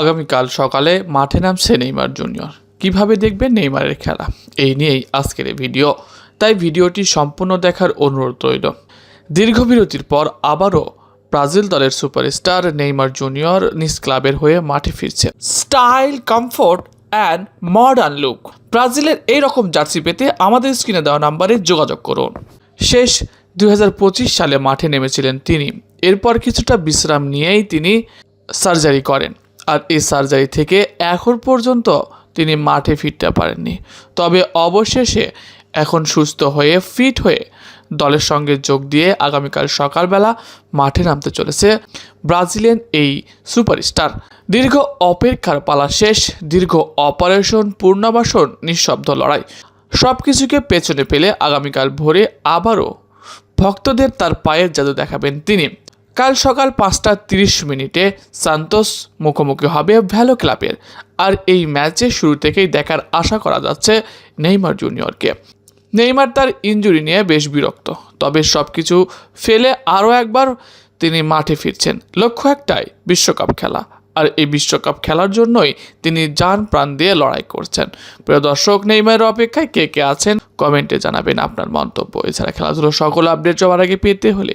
আগামীকাল সকালে মাঠে নামছে নেইমার জুনিয়র। কীভাবে দেখবেন নেইমারের খেলা? এই নিয়েই আজকের ভিডিও। তাই ভিডিওটি সম্পূর্ণ দেখার অনুরোধ রইল। দীর্ঘ বিরতির পর আবারও ব্রাজিল দলের সুপারস্টার নেইমার জুনিয়র নিজ ক্লাবের হয়ে মাঠে ফিরছে style, comfort and modern look. ব্রাজিলের এই রকম জার্সি পেতে আমাদের স্ক্রিনে দেওয়া নাম্বারে যোগাযোগ করুন। শেষ দুই হাজার পঁচিশ সালে মাঠে নেমেছিলেন তিনি। এরপর কিছুটা বিশ্রাম নিয়েই তিনি সার্জারি করেন। আর এই সার্জারি থেকে এখন পর্যন্ত তিনি মাঠে ফিরতে পারেননি। তবে অবশেষে এখন সুস্থ হয়ে ফিট হয়ে দলের সঙ্গে যোগ দিয়ে আগামীকাল সকালবেলা মাঠে নামতে চলেছে ব্রাজিলিয়ান এই সুপারস্টার। দীর্ঘ অপেক্ষার পালা শেষ, দীর্ঘ অপারেশন, পূর্ণাবাসন, নিঃশব্দ লড়াই সব কিছুকে পেছনে ফেলে আগামীকাল ভোরে আবারও ভক্তদের তার পায়ের জাদু দেখাবেন তিনি। কাল সকাল পাঁচটা তিরিশ মিনিটে সান্তোস মুখোমুখি হবে ভ্যালো ক্লাবের। আর এই ম্যাচে শুরু থেকেই দেখার আশা করা যাচ্ছে নেইমার জুনিয়রকে। নেইমার তার ইঞ্জুরি নিয়ে বেশ বিরক্ত, তবে সব কিছু ফেলে আরও একবার তিনি মাঠে ফিরছেন। লক্ষ্য একটাই, বিশ্বকাপ খেলা। আর এই বিশ্বকাপ খেলার জন্যই তিনি যান প্রাণ দিয়ে লড়াই করছেন। প্রিয় দর্শক, নেইমারের অপেক্ষায় কে কে আছেন কমেন্টে জানাবেন আপনার মন্তব্য। এছাড়া খেলাধুলোর সকল আপডেট সবার আগে পেতে হলে